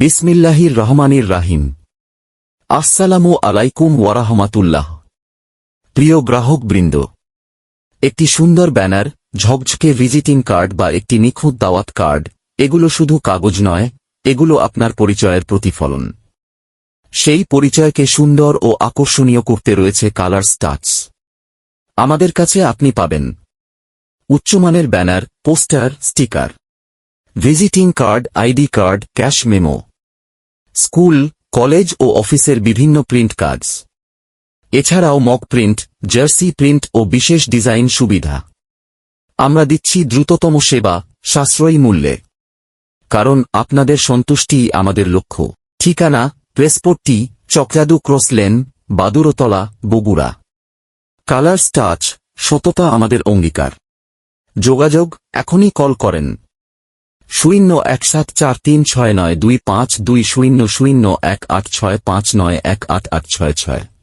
বিসমিল্লাহির রহমানির রাহিম। আসসালামু আলাইকুম ওয়ারাহমাতুল্লাহ প্রিয় গ্রাহকবৃন্দ, একটি সুন্দর ব্যানার, ঝকঝকে ভিজিটিং কার্ড বা একটি নিখুঁত দাওয়াত কার্ড, এগুলো শুধু কাগজ নয়, এগুলো আপনার পরিচয়ের প্রতিফলন। সেই পরিচয়কে সুন্দর ও আকর্ষণীয় করতে রয়েছে কালার স্টাচ আমাদের কাছে আপনি পাবেন উচ্চমানের banner, poster, sticker, visiting card, ID card, cash memo. School, college ও অফিসের বিভিন্ন প্রিন্ট কাজ এছাড়াও মক প্রিন্ট, জার্সি প্রিন্ট ও বিশেষ ডিজাইন সুবিধা। আমরা দিচ্ছি দ্রুততম সেবা, সাশ্রয়ী মূল্যে। কারণ আপনাদের সন্তুষ্টিই আমাদের লক্ষ্য। ঠিকানা, প্রেসপোর্টটি, চকরাদু cross lane, Badurtala, Bogura. Colour starch, সততা আমাদের অঙ্গীকার। যোগাযোগ, এখনই কল করেন। শূন্য এক সাত চার তিন ছয় নয় দুই পাঁচ দুই শূন্য শূন্য এক আট ছয় পাঁচ নয় এক আট আট ছয় ছয়।